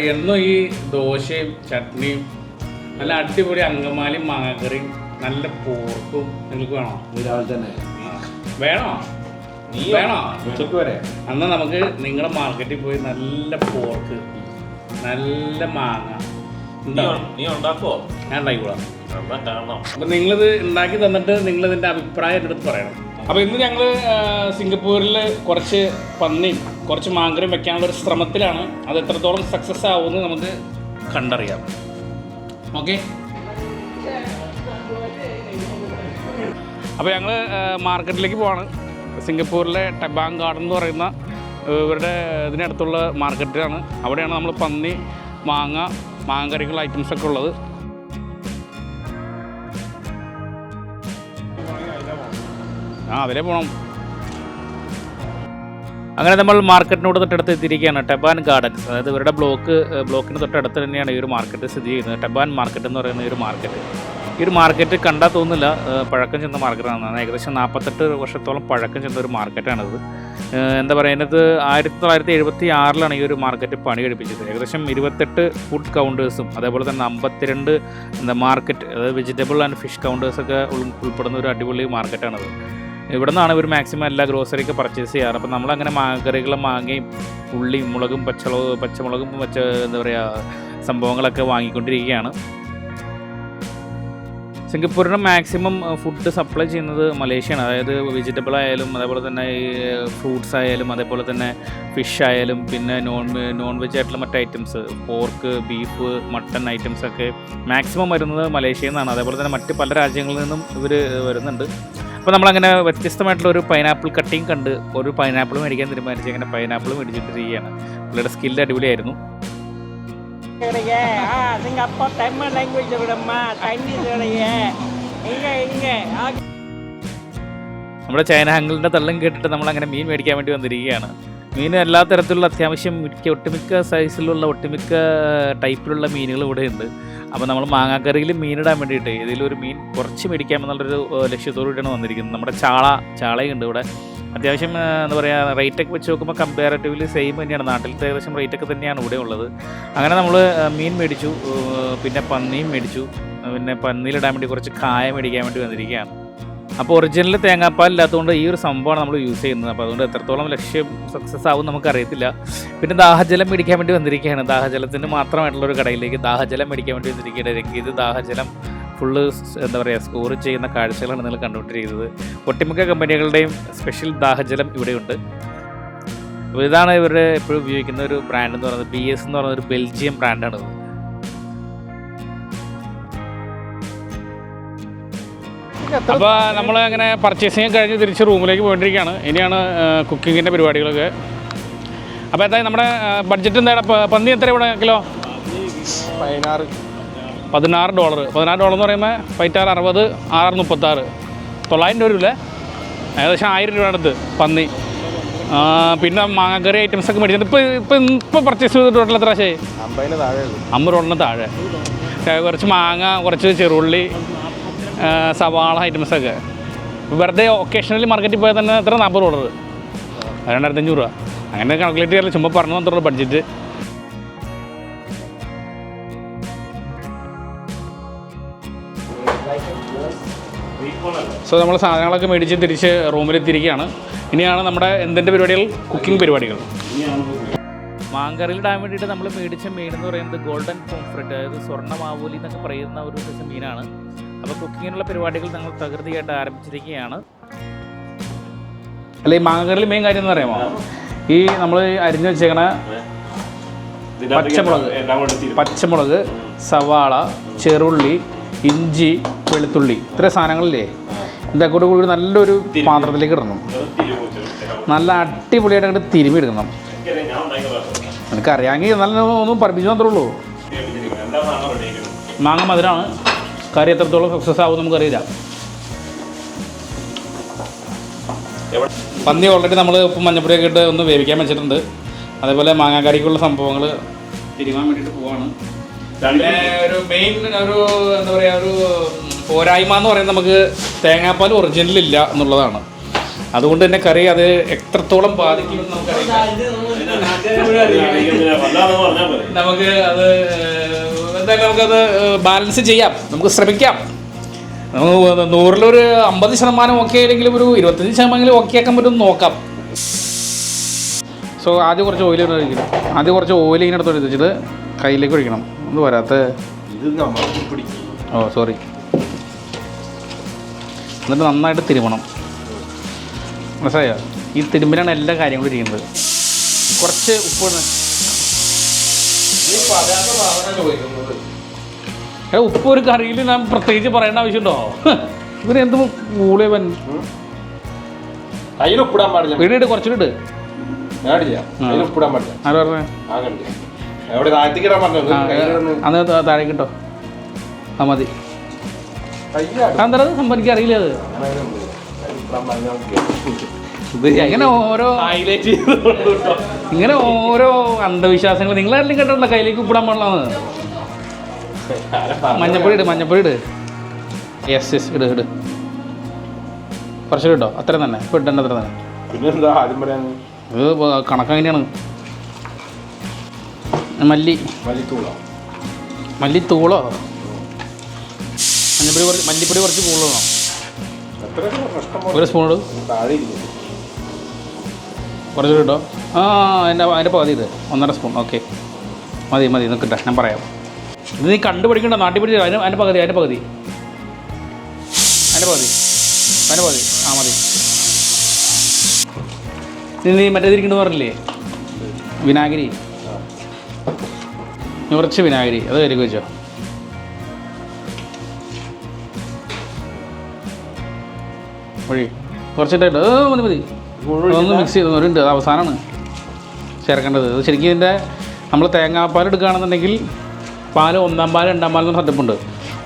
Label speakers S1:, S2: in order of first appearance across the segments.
S1: ചേട്ടാ എന്നും ഈ ദോശയും ചട്നിയും നല്ല അടിപൊളി അങ്കമാലി മാങ്ങക്കറിയും നല്ല പോർക്കും നിങ്ങൾക്ക് വേണോ?
S2: രാവിലെ തന്നെ.
S1: വേണോ?
S3: നീ
S1: വേണോ?
S2: ഉച്ചയ്ക്ക് വരെ.
S1: അന്ന് നമുക്ക് നിങ്ങളുടെ മാർക്കറ്റിൽ പോയി നല്ല പോർക്ക് നല്ല മാങ്ങ.
S3: നീ
S1: ഉണ്ടോ?
S3: ഉ- നീ ഉണ്ടാക്കുവോ?
S1: ഞാൻ ഉണ്ടാക്കിക്കോളാം. അപ്പൊ നിങ്ങളിത് ഉണ്ടാക്കി തന്നിട്ട് നിങ്ങൾ ഇതിന്റെ അഭിപ്രായം എടുത്ത് പറയണം. അപ്പൊ ഇന്ന് ഞങ്ങൾ സിംഗപ്പൂരിൽ കുറച്ച് പന്നിയും കുറച്ച് മാങ്കറിയും വെക്കാനുള്ള ഒരു ശ്രമത്തിലാണ് അത് എത്രത്തോളം സക്സസ് ആവുമെന്ന് നമുക്ക് കണ്ടറിയാം. ഓക്കെ അപ്പോൾ ഞങ്ങൾ മാർക്കറ്റിലേക്ക് പോവാണ്. സിംഗപ്പൂരിലെ ടെബാങ് ഗാർഡൻ എന്ന് പറയുന്ന ഇവരുടെ ഇതിനടുത്തുള്ള മാർക്കറ്റിലാണ് അവിടെയാണ് നമ്മൾ പന്നി മാങ്ങ മാങ്ങറികൾ ഐറ്റംസ് ഒക്കെ ഉള്ളത്. ആ അതിലേ പോകണം അങ്ങനെ നമ്മൾ മാർക്കറ്റിനോട് തൊട്ടടുത്ത് എത്തിയിരിക്കുകയാണ് ടെബാൻ ഗാർഡൻസ്. അതായത് ഇവരുടെ ബ്ലോക്ക് ബ്ലോക്കിന് തൊട്ടടുത്ത് തന്നെയാണ് ഈ ഒരു മാർക്കറ്റ് സ്ഥിതി ചെയ്യുന്നത്. ടെബാൻ മാർക്കറ്റ് എന്ന് പറയുന്ന ഈ ഒരു മാർക്കറ്റ് ഈ ഒരു മാർക്കറ്റ് കണ്ടാൽ തോന്നില്ല പഴക്കം ചെന്ന മാർക്കറ്റാണ് ഏകദേശം നാൽപ്പത്തെട്ട് വർഷത്തോളം പഴക്കം ചെന്ന ഒരു മാർക്കറ്റാണിത് എന്താ പറയുക അതിനകത്ത് ആയിരത്തി തൊള്ളായിരത്തി എഴുപത്തി ആറിലാണ് ഈ ഒരു മാർക്കറ്റ് പണി കഴിപ്പിച്ചത് ഏകദേശം ഇരുപത്തെട്ട് ഫുഡ് കൗണ്ടേഴ്സും അതേപോലെ തന്നെ അമ്പത്തിരണ്ട് എന്താ മാർക്കറ്റ് അതായത് വെജിറ്റബിൾ ആൻഡ് ഫിഷ് കൗണ്ടേഴ്സൊക്കെ ഉൾപ്പെടുന്ന ഒരു അടിപൊളി മാർക്കറ്റാണത് ഇവിടെ നിന്നാണ് ഇവർ മാക്സിമം എല്ലാ ഗ്രോസറിയൊക്കെ പർച്ചേസ് ചെയ്യാറ്. അപ്പോൾ നമ്മളങ്ങനെ കറികളും മാങ്ങയും ഉള്ളിയും മുളകും പച്ചമുളക് പച്ചമുളകും പച്ച എന്താ പറയുക സംഭവങ്ങളൊക്കെ വാങ്ങിക്കൊണ്ടിരിക്കുകയാണ്. സിംഗപ്പൂരിന് മാക്സിമം ഫുഡ് സപ്ലൈ ചെയ്യുന്നത് മലേഷ്യയാണ്. അതായത് വെജിറ്റബിൾ ആയാലും അതേപോലെ തന്നെ ഫ്രൂട്ട്സ് ആയാലും അതേപോലെ തന്നെ ഫിഷ് ആയാലും പിന്നെ നോൺ നോൺ വെജ് ആയിട്ടുള്ള മറ്റ് items pork beef mutton items ഒക്കെ മാക്സിമം വരുന്നത് മലേഷ്യയിൽ നിന്നാണ്. അതേപോലെ തന്നെ മറ്റ് പല രാജ്യങ്ങളിൽ നിന്നും ഇവർ വരുന്നുണ്ട്. അപ്പോൾ നമ്മളങ്ങനെ വ്യത്യസ്തമായിട്ടുള്ള ഒരു പൈനാപ്പിൾ കട്ടിങ് കണ്ട് ഒരു പൈനാപ്പിൾ മേടിക്കാൻ തീരുമാനിച്ചു അങ്ങനെ പൈനാപ്പിൾ മേടിച്ചിട്ട് ചെയ്യുകയാണ് പുള്ളിയുടെ സ്കില്ല് അടിപൊളിയായിരുന്നു.
S4: സിംഗപ്പൂർ ലാംഗ്വേജ്
S1: നമ്മുടെ ചൈന അങ്കിളിന്റെ തള്ളും കേട്ടിട്ട് നമ്മൾ അങ്ങനെ മീൻ മേടിക്കാൻ വേണ്ടി വന്നിരിക്കുകയാണ്. മീൻ എല്ലാ തരത്തിലുള്ള അത്യാവശ്യം മിക്ക ഒട്ടുമിക്ക സൈസിലുള്ള ഒട്ടുമിക്ക ടൈപ്പിലുള്ള മീനുകൾ ഇവിടെ ഉണ്ട് അപ്പോൾ നമ്മൾ മാങ്ങാക്കറിയിൽ മീനിടാൻ വേണ്ടിയിട്ട് ഇതിലൊരു മീൻ കുറച്ച് മേടിക്കാമെന്നുള്ളൊരു എന്നുള്ളൊരു ലക്ഷ്യത്തോടു കൂടിയാണ് വന്നിരിക്കുന്നത്. നമ്മുടെ ചാള ചാളയുണ്ട് ഇവിടെ. അത്യാവശ്യം എന്താ പറയുക റേറ്റൊക്കെ വെച്ച് നോക്കുമ്പോൾ കമ്പാരറ്റീവ്ലി സെയിം തന്നെയാണ്. നാട്ടിലത്തെ ഏകദേശം റേറ്റൊക്കെ തന്നെയാണ് ഇവിടെ ഉള്ളത്. അങ്ങനെ നമ്മൾ മീൻ മേടിച്ചു. പിന്നെ പന്നിയും മേടിച്ചു. പിന്നെ പന്നിയിലിടാൻ വേണ്ടി കുറച്ച് കായ മേടിക്കാൻ വേണ്ടി വന്നിരിക്കുകയാണ്. അപ്പോൾ ഒറിജിനൽ തേങ്ങാപ്പാൽ ഇല്ലാത്തതുകൊണ്ട് ഈ ഒരു സംഭവമാണ് നമ്മൾ യൂസ് ചെയ്യുന്നത്. അപ്പോൾ അതുകൊണ്ട് എത്രത്തോളം ലക്ഷ്യം സക്സസ് ആവും നമുക്കറിയത്തില്ല പിന്നെ ദാഹജലം മേടിക്കാൻ വേണ്ടി വന്നിരിക്കുകയാണ്. ദാഹജലത്തിന് മാത്രമായിട്ടുള്ള ഒരു കടയിലേക്ക് ദാഹജലം മേടിക്കാൻ വേണ്ടി വന്നിരിക്കുകയാണ്. ഇത് ദാഹജലം ഫുള്ള് എന്താ പറയുക സ്കോർ ചെയ്യുന്ന കാഴ്ചകളാണ് നിങ്ങൾ കണ്ടുകൊണ്ടിരിക്കുന്നത്. ഒട്ടുമിക്ക കമ്പനികളുടെയും സ്പെഷ്യൽ ദാഹജലം ഇവിടെയുണ്ട്. അപ്പോൾ ഇതാണ് ഇവരുടെ എപ്പോഴും ഉപയോഗിക്കുന്ന ഒരു ബ്രാൻഡ് എന്ന് പറയുന്നത്. ബി എസ് എന്ന് പറയുന്ന ഒരു ബെൽജിയം ബ്രാൻഡാണ് അപ്പോൾ നമ്മൾ അങ്ങനെ പർച്ചേസിങ് കഴിഞ്ഞ് തിരിച്ച് റൂമിലേക്ക് പോയിട്ടിരിക്കുകയാണ് ഇനിയാണ് കുക്കിങ്ങിന്റെ പരിപാടികളൊക്കെ. അപ്പോൾ എന്തായാലും നമ്മുടെ ബഡ്ജറ്റ് എന്താണ് പ- പന്നി എത്ര ഇവിടെ കിലോ?
S2: പതിനാറ്.
S1: പതിനാറ് ഡോളർ പതിനാറ് ഡോളർ എന്ന് പറയുമ്പോൾ പതിറ്റാറ് അറുപത് ആറ് മുപ്പത്താറ്. തൊള്ളായിരം രൂപ വരില്ലേ? ഏകദേശം ആയിരം രൂപ അടുത്ത് പന്നി. പിന്നെ മാങ്ങക്കറി ഐറ്റംസ് ഒക്കെ മേടിച്ചത് ഇപ്പോൾ ഇപ്പോൾ ഇപ്പോൾ പർച്ചേസ് ചെയ്ത് ടോട്ടൽ എത്ര ശേ
S2: അമ്പതിന് താഴെ
S1: അമ്പത് ഡോളറിന് താഴെ. കുറച്ച് മാങ്ങ കുറച്ച് ചെറുള്ളി സവാള ഐറ്റംസൊക്കെ വെറുതെ ഒക്കേഷണലി മാർക്കറ്റിൽ പോയാൽ തന്നെ എത്ര നാൽപ്പത് ഡോളർ രണ്ടായിരത്തി അഞ്ഞൂറ് രൂപ. അങ്ങനെ കാൽക്കുലേറ്റ് ചെയ്യാറില്ല. ചുമ്മാ പറഞ്ഞു തന്നിട്ടുള്ളൂ ബഡ്ജറ്റ് സോ നമ്മൾ സാധനങ്ങളൊക്കെ മേടിച്ച് തിരിച്ച് റൂമിലെത്തിയിരിക്കുകയാണ് ഇനിയാണ് നമ്മുടെ എന്തിന്റെ പരിപാടികൾ? കുക്കിംഗ് പരിപാടികൾ. മാങ്കറിയിൽ ഇടാൻ വേണ്ടിയിട്ട് നമ്മൾ മേടിച്ച മീൻ എന്ന് പറയുന്നത് ഗോൾഡൻ പോംഫ്രെറ്റ് അതായത് സ്വർണ മാവൂലി എന്നൊക്കെ പറയുന്ന ഒരു സൈസ് മീനാണ് അപ്പോൾ കുക്കിങ്ങിനുള്ള പരിപാടികൾ ഞങ്ങൾ പ്രകൃതിയായിട്ട് ആരംഭിച്ചിരിക്കുകയാണ് അല്ല ഈ മാങ്കറിൽ മെയിൻ കാര്യം എന്ന് പറയുമോ ഈ നമ്മൾ അരിഞ്ഞു വെച്ചേക്കണ പച്ചമുളക്. പച്ചമുളക് സവാള ചെറുള്ളി ഇഞ്ചി വെളുത്തുള്ളി ഇത്ര സാധനങ്ങളില്ലേ ഇതൊക്കെ കൂടി കൂടി നല്ലൊരു പാത്രത്തിലേക്ക് ഇടണം. നല്ല അടിപൊളിയായിട്ട് അങ്ങോട്ട് തിരുമ്പി എടുക്കണം നിനക്ക് അറിയാമെങ്കിൽ നല്ല ഒന്നും പഠിപ്പിച്ചു മാത്രമേ ഉള്ളൂ. മാങ്ങ മധുരമാണ് കറി എത്രത്തോളം സക്സസ് ആവും നമുക്കറിയില്ല. പന്നി ഓൾറെഡി നമ്മൾ ഉപ്പും മഞ്ഞപ്പൊടിയൊക്കെ ഇട്ട് ഒന്ന് വേവിക്കാൻ വെച്ചിട്ടുണ്ട്. അതേപോലെ മാങ്ങാക്കറിക്കുള്ള സംഭവങ്ങൾ തിരുവാൻ വേണ്ടിയിട്ട് പോവാണ്. പിന്നെ ഒരു മെയിൻ ഒരു എന്താ പറയുക ഒരു പോരായ്മ എന്ന് പറയുന്നത് നമുക്ക് തേങ്ങാപ്പാൽ ഒറിജിനലില്ല എന്നുള്ളതാണ്. അതുകൊണ്ട് തന്നെ കറി അത് എത്രത്തോളം ബാധിക്കുമെന്ന്
S3: പോലെ
S1: നമുക്ക് അത് എന്തായാലും നമുക്കത് ബാലൻസ് ചെയ്യാം. നമുക്ക് ശ്രമിക്കാം. നൂറിലൊരു അമ്പത് ശതമാനം ഓക്കെ ആയില്ലെങ്കിലും ഒരു ഇരുപത്തഞ്ച് ശതമാനം ഓക്കെ ആക്കാൻ പറ്റും നോക്കാം. സോ ആദ്യം കുറച്ച് ഓയിൽ ഒഴിക്കണം. ആദ്യം കുറച്ച് ഓയിൽ ഇങ്ങനെ എടുത്ത് എടുത്തിട്ട് കയ്യിലേക്ക് ഒഴിക്കണം. ഒന്ന് വരാത്ത ഓ സോറി എന്നിട്ട് നന്നായിട്ട് തിരുമണം മനസ്സിലായോ? ഈ തിരുമ്പിലാണ് എല്ലാ കാര്യങ്ങളും ഇരിക്കുന്നത്. കുറച്ച് ഉപ്പ് ഏ ഉപ്പ് ഒരു കറിയിൽ ഞാൻ പ്രത്യേകിച്ച് പറയേണ്ട ആവശ്യമുണ്ടോ? ഇവർ എന്ത് മൂളിയവൻ
S2: അതിൽ ഉപ്പിടാൻ പാടില്ല.
S1: വീടിട്ട് കുറച്ചിട്ട്
S2: ഉപ്പിടാൻ പാടില്ല.
S1: ആര് പറഞ്ഞേ?
S2: എവിടെ താഴ്ത്തിക്കിടാൻ പറഞ്ഞത്?
S1: ആ
S2: കയ്യിലൊന്ന്
S1: അന്ന് താ- കിട്ടോ ആ മതി. എന്താ സംഭവം അറിയില്ല അത്?
S2: പാടില്ല നമുക്ക്.
S1: ഇങ്ങനെ ഓരോ
S3: ഹൈലൈറ്റ്
S1: ഇങ്ങനെ ഓരോ അന്ധവിശ്വാസങ്ങൾ നിങ്ങളാരെങ്കിലും കേട്ടോ കയ്യിലേക്ക് ഉപ്പിടാൻ പാടില്ലാന്ന്.
S2: ആരാ
S1: മഞ്ഞപ്പൊടി ഇട് മഞ്ഞപ്പൊടി ഇട്. യെസ് യെസ് ഇട് ഇട്. കുറച്ച് കിട്ടോ അത്ര തന്നെ. ഇപ്പം ഇട്ടേണ്ട അത്ര തന്നെ.
S2: പിന്നെന്താ ആദ്യം പറയാൻ?
S1: ഇത് കണക്ക് അങ്ങനെയാണ്. മല്ലി. മല്ലി തൂളോ മഞ്ഞപ്പൊടി കുറച്ച് മല്ലിപ്പൊടി കുറച്ച് കൂടുതൽ വേണം ഒരു സ്പൂൺ ഇടും.
S2: താഴെ ഇരിക്കുന്നു
S1: കുറച്ച് കിട്ടോ ആ എന്റെ അതിന്റെ പകുതി ഇത്. ഒന്നര സ്പൂൺ ഓക്കെ മതി മതി. നിൽക്കട്ടെ ഞാൻ പറയാം. ഇത് നീ കണ്ടുപിടിക്കണ്ട. നാട്ടിൽ പിടിച്ച അതിന് അതിന്റെ പകുതി അതിന്റെ പകുതി. അതിന്റെ പകുതി. അതിന്റെ പകുതി. ആ മതി. നീ നീ മറ്റേതിരിക്കണമെന്ന് പറഞ്ഞില്ലേ? വിനാഗിരി. കുറച്ച് വിനാഗിരി. അത് കരുതി വെച്ചോ. വഴി കുറച്ചിട്ടായിട്ട് മതി മതി. ഒന്ന് മിക്സ് ചെയ്ത് ഒരു ഉണ്ട് അത് അവസാനമാണ് ചേർക്കേണ്ടത്. അത് ശരിക്കും ഇതിന്റെ നമ്മൾ തേങ്ങാപ്പാൽ എടുക്കുകയാണെന്നുണ്ടെങ്കിൽ പാൽ ഒന്നാം പാൽ രണ്ടാം പാൽ എന്ന് സെറ്റപ്പുണ്ട്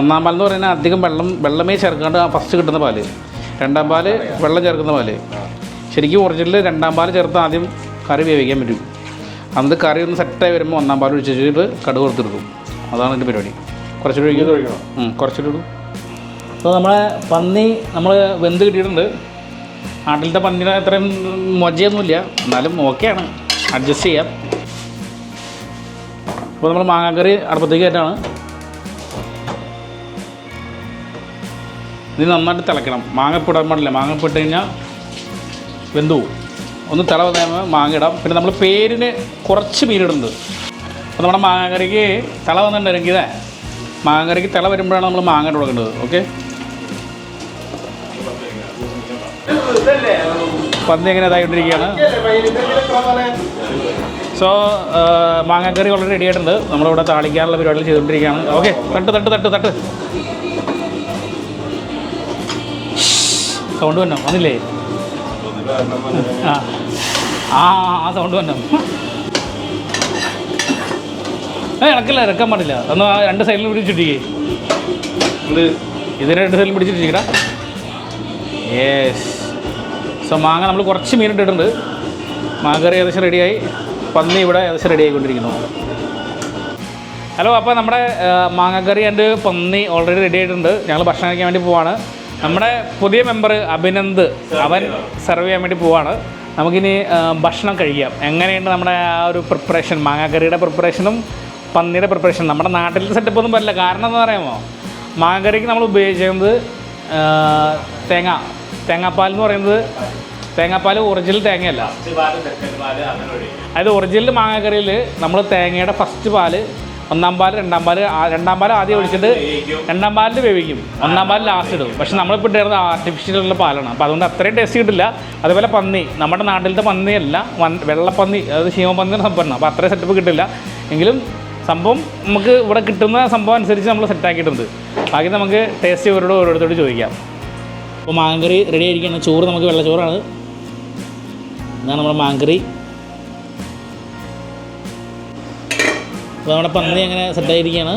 S1: ഒന്നാം പാൽ എന്ന് പറയുന്നത് അധികം വെള്ളം വെള്ളമേ ചേർക്കാണ്ട് ഫസ്റ്റ് കിട്ടുന്ന പാൽ. രണ്ടാം പാൽ വെള്ളം ചേർക്കുന്ന പാൽ. ശരിക്കും ഒറിജിനൽ രണ്ടാം പാൽ ചേർത്ത് ആദ്യം കറി വേവിക്കാൻ പറ്റും. അന്ന് കറി ഒന്ന് സെറ്റായി വരുമ്പോൾ ഒന്നാം പാൽ ഒഴിച്ച് വെച്ചിട്ട് കടുക് കൊടുത്തെടുക്കും അതാണ് എന്റെ പരിപാടി. കുറച്ചുകൂടി ഒഴിക്കും. കുറച്ചുകൂടി അപ്പോൾ നമ്മളെ പന്നി നമ്മൾ വെന്ത് കിട്ടിയിട്ടുണ്ട്. നാട്ടിലത്തെ പന്നിയുടെ അത്രയും മൊജയൊന്നുമില്ല. എന്നാലും ഓക്കെയാണ്. അഡ്ജസ്റ്റ് ചെയ്യാം. അപ്പോൾ നമ്മൾ മാങ്ങാക്കറി അടുപ്പത്തേക്ക് കയറ്റാണ്. ഇത് നന്നായിട്ട് തിളക്കണം മാങ്ങ ഇടാൻ പാടില്ല. മാങ്ങ ഇട്ട് കഴിഞ്ഞാൽ വെന്തു ഒന്ന് തിള വന്നാൽ മാങ്ങ ഇടാം. പിന്നെ നമ്മൾ പേരിന് കുറച്ച് മീനിടുന്നത് അപ്പോൾ നമ്മുടെ മാങ്ങാക്കറിക്ക് തിള വന്നിട്ടുണ്ടെങ്കിൽ ഇതേ. മാങ്ങാക്കറിക്ക് തിള വരുമ്പോഴാണ് നമ്മൾ മാങ്ങ ഇട്ട് കൊടുക്കേണ്ടത്. ഓക്കെ? പന്നി എങ്ങനെ ഇതായിക്കൊണ്ടിരിക്കുകയാണ്. സോ മാങ്ങാക്കറി വളരെ റെഡി ആയിട്ടുണ്ട്. നമ്മളിവിടെ താളിക്കാനുള്ള പരിപാടികൾ ചെയ്തുകൊണ്ടിരിക്കുകയാണ്. ഓക്കെ തട്ട് തട്ട് തട്ട് തട്ട്. സൗണ്ട് വന്നോ? വന്നില്ലേ? ആ ആ ആ സൗണ്ട് വന്നോ? ഏ ഇളക്കില്ല ഇറക്കാൻ പാടില്ല. ഒന്ന് ആ രണ്ട് സൈഡിൽ പിടിച്ചിട്ടിരിക്കേ.
S2: ഇത്
S1: ഇതിനെ രണ്ട് സൈഡിൽ പിടിച്ചിട്ടിരിക്കടാ. യേസ് സോ മാങ്ങ നമ്മൾ കുറച്ച് മീൻ മാങ്ങ കറി ഏകദേശം റെഡിയായി പന്നി ഇവിടെ ഏകദേശം റെഡി ആയിക്കൊണ്ടിരിക്കുന്നു. ഹലോ അപ്പോൾ നമ്മുടെ മാങ്ങക്കറി ആൻഡ് പന്നി ഓൾറെഡി റെഡി ആയിട്ടുണ്ട്. ഞങ്ങൾ ഭക്ഷണം കഴിക്കാൻ വേണ്ടി പോവാണ്. നമ്മുടെ പുതിയ മെമ്പർ അഭിനന്ദ് അവൻ സെർവ് ചെയ്യാൻ വേണ്ടി പോവാണ്. നമുക്കിനി ഭക്ഷണം കഴിക്കാം. എങ്ങനെയുണ്ട് നമ്മുടെ ആ ഒരു പ്രിപ്പറേഷൻ മാങ്ങാക്കറിയുടെ പ്രിപ്പറേഷനും പന്നിയുടെ പ്രിപ്പറേഷൻ നമ്മുടെ നാട്ടിലത്തെ സെറ്റപ്പ് ഒന്നും പറ്റില്ല കാരണം എന്ന് പറയുമോ മാങ്ങക്കറിക്ക് നമ്മൾ ഉപയോഗിക്കുന്നത് തേങ്ങ. തേങ്ങാപ്പാൽ എന്ന് പറയുന്നത് തേങ്ങാപ്പാൽ ഒറിജിനൽ തേങ്ങയല്ല. അതായത് ഒറിജിനൽ മാങ്ങാക്കറിയിൽ നമ്മൾ തേങ്ങയുടെ ഫസ്റ്റ് പാൽ ഒന്നാം പാൽ രണ്ടാം പാൽ രണ്ടാം പാൽ ആദ്യം ഒഴിച്ചിട്ട് രണ്ടാം പാലിൽ വേവിക്കും. ഒന്നാം പാൽ ലാസ്റ്റ് ഇടും. പക്ഷെ നമ്മളിപ്പോൾ ആർട്ടിഫിഷ്യൽ ആർട്ടിഫിഷ്യലുള്ള പാലാണ്. അപ്പോൾ അതുകൊണ്ട് അത്രയും ടേസ്റ്റ് കിട്ടില്ല. അതുപോലെ പന്നി. നമ്മുടെ നാട്ടിലത്തെ പന്നിയല്ല വെള്ളപ്പന്നി അതായത് ശീമപന്നി സംഭവമാണ് അപ്പോൾ അത്രയും സെറ്റപ്പ് കിട്ടില്ല. എങ്കിലും സംഭവം നമുക്ക് ഇവിടെ കിട്ടുന്ന സംഭവം അനുസരിച്ച് നമ്മൾ സെറ്റാക്കിയിട്ടുണ്ട് ബാക്കി നമുക്ക് ടേസ്റ്റ് ഇവരോട് ഓരോരുത്തരോട് ചോദിക്കാം. അപ്പോൾ മാങ്കറി റെഡി ആയിരിക്കുകയാണ്. ചോറ് നമുക്ക് വെള്ളച്ചോറാണ് ഇതാണ് നമ്മുടെ മാങ്കറി. അപ്പോൾ നമ്മുടെ പന്നി അങ്ങനെ സെറ്റായിരിക്കുകയാണ്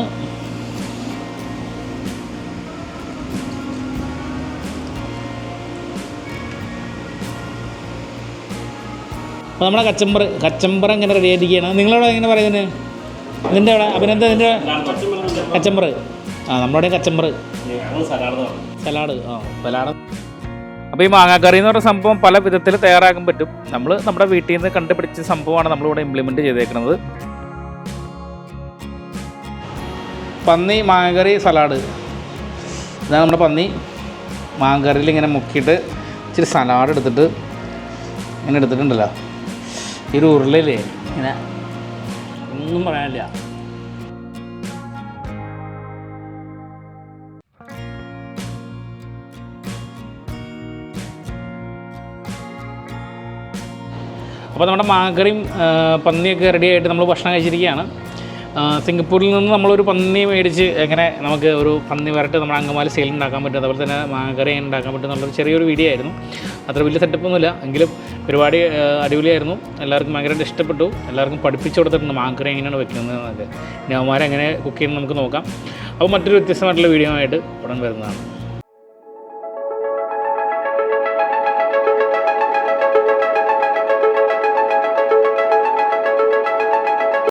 S1: അപ്പോൾ നമ്മുടെ കച്ചമ്പർ കച്ചമ്പർ എങ്ങനെ റെഡി ആയിരിക്കുകയാണ്. നിങ്ങളവിടെ എങ്ങനെ പറയുന്നത്? ഇതിന്റെ അവിടെ അഭിനന്ദ ഇതിന്റെ കച്ചമ്പർ. ആ നമ്മുടെ കച്ചമ്പർ.
S3: ഞങ്ങൾ സലാഡ്
S1: സലാഡ് ആ അപ്പോൾ ഈ മാങ്ങാക്കറി എന്ന് പറയുന്ന സംഭവം പല വിധത്തിൽ തയ്യാറാക്കാൻ പറ്റും. നമ്മൾ നമ്മുടെ വീട്ടിൽ നിന്ന് കണ്ടുപിടിച്ച സംഭവമാണ് നമ്മളിവിടെ ഇംപ്ലിമെന്റ് ചെയ്തേക്കുന്നത്. പന്നി മാങ്ങാക്കറി സലാഡ്. ഇതാണ് നമ്മുടെ പന്നി. മാങ്ങാക്കറിയിൽ ഇങ്ങനെ മുക്കിയിട്ട് ഇച്ചിരി സലാഡ് എടുത്തിട്ട് ഇങ്ങനെ എടുത്തിട്ടുണ്ടല്ലോ. ഈ ഒരു ഉരുളയിലേ ഇങ്ങനെ. ഒന്നും പറയാനില്ല. അപ്പോൾ നമ്മുടെ മാങ്ങക്കറിയും പന്നിയൊക്കെ റെഡിയായിട്ട് നമ്മൾ ഭക്ഷണം കഴിച്ചിരിക്കുകയാണ്. സിംഗപ്പൂരിൽ നിന്ന് നമ്മളൊരു പന്നി മേടിച്ച് എങ്ങനെ നമുക്ക് ഒരു പന്നി വരട്ട് നമ്മുടെ അങ്കമാലി സെയിൽ ഉണ്ടാക്കാൻ പറ്റും അതുപോലെ തന്നെ എങ്ങനെ ഉണ്ടാക്കാൻ പറ്റും എന്നുള്ളൊരു ചെറിയൊരു വീഡിയോ ആയിരുന്നു. അത്ര വലിയ സെറ്റപ്പൊന്നുമില്ല എങ്കിലും പരിപാടി അടിപൊളിയായിരുന്നു. എല്ലാവർക്കും ഭയങ്കരമായിട്ട് ഇഷ്ടപ്പെട്ടു. എല്ലാവർക്കും പഠിപ്പിച്ചു കൊടുത്തിട്ടുണ്ട് മാങ്ങക്കറി എങ്ങനെയാണ് വെക്കുന്നത് എന്നൊക്കെ ഇനി അവന്മാരെ എങ്ങനെ കുക്ക് ചെയ്യുന്നത് നമുക്ക് നോക്കാം. അപ്പോൾ മറ്റൊരു വ്യത്യസ്തമായിട്ടുള്ള വീഡിയോ ആയിട്ട് ഉടൻ വരുന്നതാണ്.